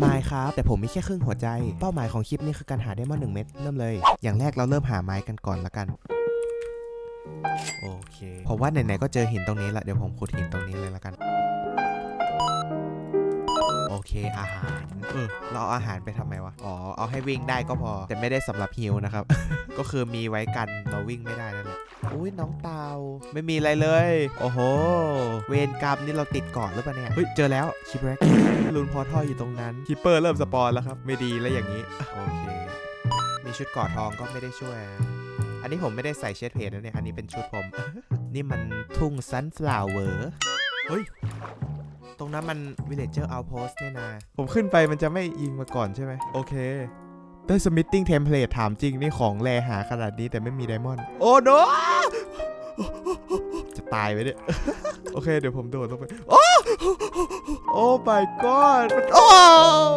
ไม่ครับแต่ผมมีแค่ครึ่งหัวใจ เป้าหมายของคลิปนี้คือการหาไดมอนด์หนึ่งเม็ดเริ่มเลย อย่างแรกเราเริ่มหาไม้กันก่อนละกัน โอเคผมว่าไหนๆก็เจอหินตรงนี้ละเดี๋ยวผมขุดหินตรงนี้เลยละกัน โอเคอาหารเออเราเอาอาหารไปทำไมวะ อ๋อเอาให้วิ่งได้ก็พอ แต่ไม่ได้สำหรับฮิวนะครับ ก็คือมีไว้กันเราวิ่งไม่ได้นั่นแหละ อุ้ยน้องเตาไม่มีอะไรเลย โอ้โห เวรกรรมนี่เราติดเกาะหรือเปล่าเนี่ย เฮ้ย เจอแล้วชิปแร็กลุนพอท่ออยู่ตรงนั้นคิปเปอร์เริ่มสปอนแล้วครับ ไม่ดีแล้วอย่างนี้ โอเค มีชุดเกาะทองก็ไม่ได้ช่วยนะอันนี้ผมไม่ได้ใส่เชดเพจนะเนี่ย อันนี้เป็นชุดผม นี่มันทุ่งซันฟลาวเวอร์เฮ้ยตรงนั้นมัน villager outpost นี่นาผมขึ้นไปมันจะไม่ยิงมาก่อนใช่ไหม โอเค ได้ smithing template ถามจริงนี่ของแรหาขนาดนี้แต่ไม่มีไดมอนด์โอ้ no จะตายไปเนี่ย โอเคเดี๋ยวผมโดดลงไป โอ้ โอ้ my god มันโอ้